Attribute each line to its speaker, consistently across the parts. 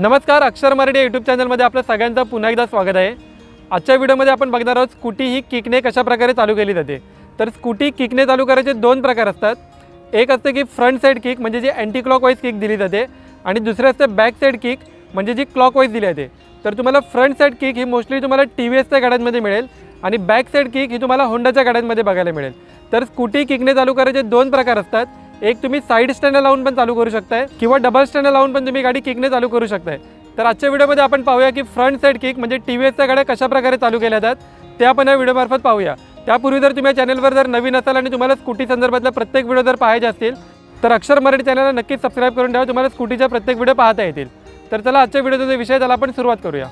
Speaker 1: नमस्कार अक्षर मराठी यूट्यूब चॅनलमध्ये आपलं सगळ्यांचं पुन्हा एकदा स्वागत आहे. आजच्या व्हिडिओमध्ये आपण बघणार आहोत स्कूटी ही किकने कशा प्रकारे चालू केली जाते. तर स्कूटी किकने चालू करायचे दोन प्रकार असतात. एक असते की फ्रंट साईड किक म्हणजे जी अँटी क्लॉकवाईज किक दिली जाते. आणि दुसरे असते बॅक साईड किक म्हणजे जी क्लॉकवाईज दिली जाते. तर तुम्हाला फ्रंट साईड किक ही मोस्टली तुम्हाला टी व्ही एसच्या गाड्यांमध्ये मिळेल आणि बॅक साईड किक ही तुम्हाला होंडाच्या गाड्यांमध्ये बघायला मिळेल. तर स्कूटी किकने चालू करायचे दोन प्रकार असतात. एक तुम्ही साईड स्टँड लावून पण चालू करू शकताय किंवा डबल स्टँड लावून पण तुम्ही गाडी किकने चालू करू शकताय. तर आजच्या व्हिडिओमध्ये आपण पाहूया की फ्रंट साईड किक म्हणजे टी व्ही एसच्या गाड्या कशा प्रकारे चालू केल्या जातात ते आपण या व्हिडिओमार्फत पाहूया. त्यापूर्वी जर तुम्ही या चॅनलवर जर नवीन असाल आणि तुम्हाला स्कूटी संदर्भातला प्रत्येक व्हिडिओ जर पाहायचे असतील तर अक्षर मराठी चॅनलला नक्कीच सबस्क्राईब करून ठेवा तुम्हाला स्कूटीच्या प्रत्येक व्हिडिओ पाहता येतील. तर चला आजच्या व्हिडिओचा विषय त्याला आपण सुरुवात करूया.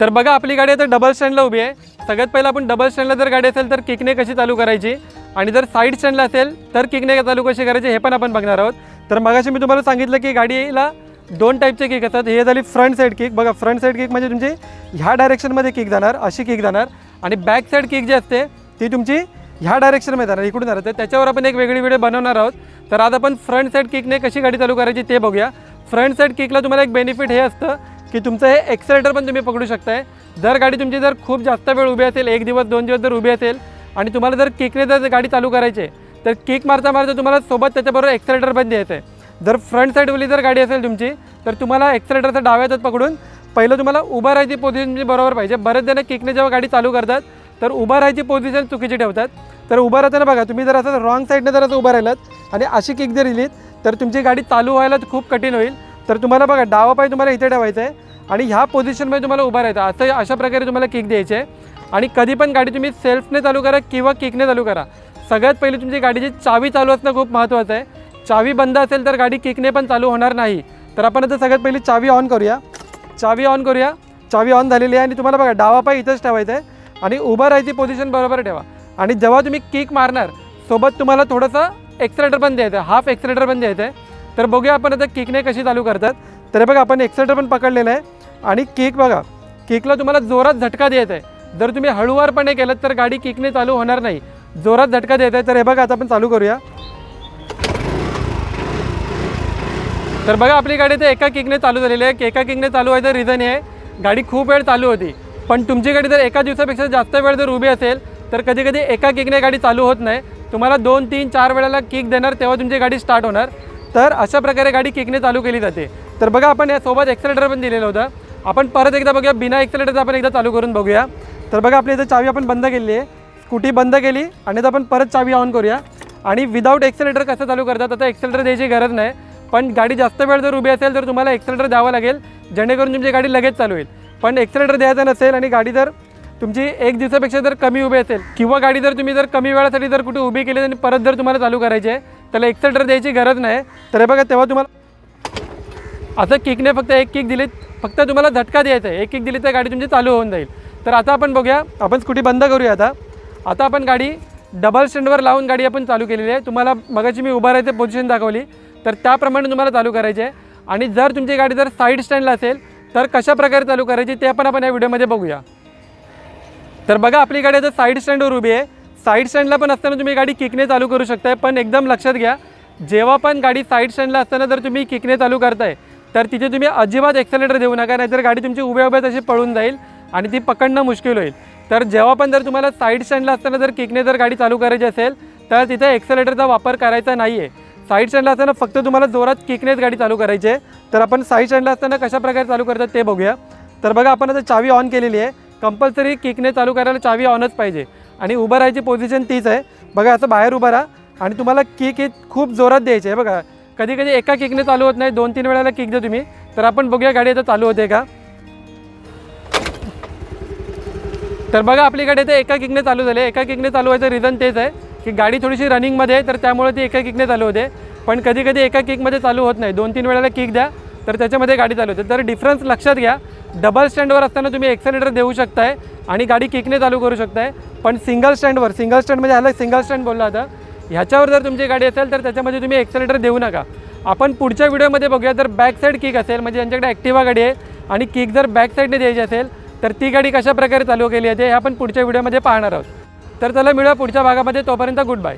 Speaker 1: तर बघा आपली गाडी आता डबल स्टँडला उभी आहे. सगळ्यात पहिला आपण डबल स्टँडला जर गाडी असेल तर किकने कशी चालू करायची? आणि जर साईड स्टँडला असेल तर किकने चालू कशी करायची हे पण आपण बघणार आहोत. तर मगाशी मी तुम्हाला सांगितलं की गाडीला दोन टाईपचे किक असतात. हे झाली फ्रंट साईड किक बघा फ्रंट साईड किक म्हणजे तुमची ह्या डायरेक्शनमध्ये किक जाणार अशी किक जाणार. आणि बॅक साईड किक जी असते ती तुमची ह्या डायरेक्शनमध्ये जाणार इकडून जाणार. तर त्याच्यावर आपण एक वेगळी व्हिडिओ बनवणार आहोत. तर आज आपण फ्रंट साईड किकने कशी गाडी चालू करायची ते बघूया. फ्रंट साईड किकला तुम्हाला एक बेनिफिट हे असतं की तुमचं हे एक्सरेटर पण तुम्ही पकडू शकताय. जर गाडी तुमची जर खूप जास्त वेळ उभी असेल एक दिवस दोन दिवस जर उभी असेल आणि तुम्हाला जर किकने जर गाडी चालू करायची आहे, तर किक मारता मारता तुम्हाला सोबत त्याच्याबरोबर एक्सरेटर पण द्यायचं आहे. जर फ्रंट साईडवाली जर गाडी असेल तुमची तर तुम्हाला एक्सरेटरचा डाव्यातच पकडून पहिलं तुम्हाला उभा राहायची पोझिशन तुमची बरोबर पाहिजे. बरेच जण किकने जेव्हा गाडी चालू करतात तर उभा राहायची पोझिशन चुकीची ठेवतात. तर उभं राहताना बघा तुम्ही जर असं रॉंग साईडने जर असं उभं राहिलात आणि अशी किक जर दिलीत तर तुमची गाडी चालू व्हायला खूप कठीण होईल. तर तुम्हाला बघा डावा पाय तुम्हाला इथे ठेवायचं आहे आणि ह्या पोझिशनमध्ये तुम्हाला उभा राहायचं असं अशा प्रकारे तुम्हाला किक द्यायची आहे. आणि कधी पण गाडी तुम्ही सेल्फने चालू करा किंवा किकने चालू करा. सगळ्यात पहिली तुमची गाडीची चावी चालू असणं खूप महत्त्वाचं आहे. चावी बंद असेल तर गाडी किकने पण चालू होणार नाही. तर आपण आता सगळ्यात पहिली चावी ऑन करूया. चावी ऑन करूया. चावी ऑन झालेली आहे आणि तुम्हाला बघा डावा पाय इथंच ठेवायचं आहे. आणि उभं राहायची पोझिशन बरोबर ठेवा. आणि जेव्हा तुम्ही किक मारणार सोबत तुम्हाला थोडंसं एक्सलेटर पण द्यायचं आहे. हाफ एक्सलेटर पण द्यायचं आहे. तर बघूया आपण आता किकने कशी चालू करतात. तर हे बघा आपण एक्सेटर पण पकडलेलं आहे. आणि किक बघा किकला तुम्हाला जोरात झटका द्यायचा आहे. जर तुम्ही हळूवारपणे केलं तर गाडी किकने चालू होणार नाही. जोरात झटका द्यायचा आहे. तर हे बघा आता आपण चालू करूया. तर बघा आपली गाडी तर एका किकने चालू झालेली आहे. एका किकने चालू व्हायचं रिझन हे आहे. गाडी खूप वेळ चालू होती. पण तुमची गाडी जर एका दिवसापेक्षा जास्त वेळ जर उभी असेल तर कधी कधी एका किकने गाडी चालू होत नाही. तुम्हाला दोन तीन चार वेळेला किक देणार तेव्हा तुमची गाडी स्टार्ट होणार. तर अशा प्रकारे गाडी किकने चालू केली जाते. तर बघा आपण यासोबत एक्सेलेटर पण दिलेलं होतं. आपण परत एकदा बघूया बिना एक्सेलेटरचं आपण एकदा चालू करून बघूया. तर बघा आपली इथं चावी आपण बंद केली आहे. स्कूटी बंद केली आणि आता आपण परत चावी ऑन करूया. आणि विदाऊट एक्सेलेटर कसं चालू करतात आता एक्सेलेटर द्यायची गरज नाही. पण गाडी जास्त वेळ जर उभी असेल तर तुम्हाला एक्सेलेटर द्यावं लागेल. जेणेकरून तुमची गाडी लगेच चालू होईल. पण एक्सेलेटर द्यायचं नसेल आणि गाडी जर तुमची एक दिवसापेक्षा जर कमी उभी असेल किंवा गाडी जर तुम्ही जर कमी वेळासाठी जर कुठे उभी केली आणि परत जर तुम्हाला चालू करायची आहे त्याला एक्सेलेटर द्यायची गरज नाही. तर हे बघा तेव्हा तुम्हाला असं किकने फक्त एक किक दिली फक्त तुम्हाला झटका द्यायचा आहे. एक किक दिली तर गाडी तुमची चालू होऊन जाईल. तर आता आपण बघूया. आपण स्कूटी बंद करूया आता. आता आपण गाडी डबल स्टँडवर लावून गाडी आपण चालू केलेली आहे. तुम्हाला मगाची मी उभा राहायची पोझिशन दाखवली. तर त्याप्रमाणे तुम्हाला चालू करायचे आहे. आणि जर तुमची गाडी जर साईड स्टँडला असेल तर कशा प्रकारे चालू करायची ते पण आपण या व्हिडिओमध्ये बघूया. तर बघा आपली गाडी आता साईड स्टँडवर उभी आहे. साईड स्टँडला पण असताना तुम्ही गाडी किकने चालू करू शकताय पण एकदम लक्षात घ्या जेव्हा पण गाडी साईड स्टँडला असताना जर तुम्ही किकने चालू करताय तर तिथे तुम्ही अजिबात एक्सेलेटर देऊ नका नाहीतर गाडी तुमची उभ्या उभ्या तशी पळून जाईल आणि ती पकडणं मुश्किल होईल. तर जेव्हा पण जर तुम्हाला साईड स्टँडला असताना जर किकने जर गाडी चालू करायची असेल तर तिथे एक्सेलेटरचा वापर करायचा नाही आहे साईड स्टँडला असताना फक्त तुम्हाला जोरात किकनेच गाडी चालू करायची आहे. तर आपण साईड स्टँडला असताना कशा प्रकारे चालू करतात ते बघूया. तर बघा आपण आता चावी ऑन केलेली आहे. कंपल्सरी किकने चालू करायला चावी ऑनच पाहिजे. आणि उभं राहायची पोझिशन तीच आहे. बघा असं बाहेर उभं राहा आणि तुम्हाला किक ही खूप जोरात द्यायची आहे. बघा कधी कधी एका किकने चालू होत नाही. दोन तीन वेळेला किक द्या तुम्ही. तर आपण बघूया गाडी आता चालू होते का? तर बघा आपली गाडी आता एका किकने चालू झाली एका किकने चालू व्हायचं रिझन तेच आहे की गाडी थोडीशी रनिंगमध्ये आहे तर त्यामुळे ती एका किकने चालू होते. पण कधी कधी एका किकमध्ये चालू होत नाही. दोन तीन वेळेला किक द्या. तर त्याच्यामध्ये गाडी चालू होते. तर डिफरन्स लक्षात घ्या. डबल स्टँडवर असताना तुम्ही एक्सेलेटर देऊ शकताय आणि गाडी किकने चालू करू शकताय. पण सिंगल स्टँडवर सिंगल स्टँड म्हणजे ह्याला सिंगल स्टँड बोलला आता ह्याच्यावर जर तुमची गाडी असेल तर त्याच्यामध्ये तुम्ही एक्सेलेटर देऊ नका. आपण पुढच्या व्हिडिओमध्ये बघूया जर बॅक साईड किक असेल म्हणजे यांच्याकडे ॲक्टिवा गाडी आहे आणि किक जर बॅक साईडने द्यायची असेल तर ती गाडी कशा प्रकारे चालू केली आहे हे आपण पुढच्या व्हिडिओमध्ये पाहणार आहोत. तर चला मिळूया पुढच्या भागामध्ये. तोपर्यंत गुड बाय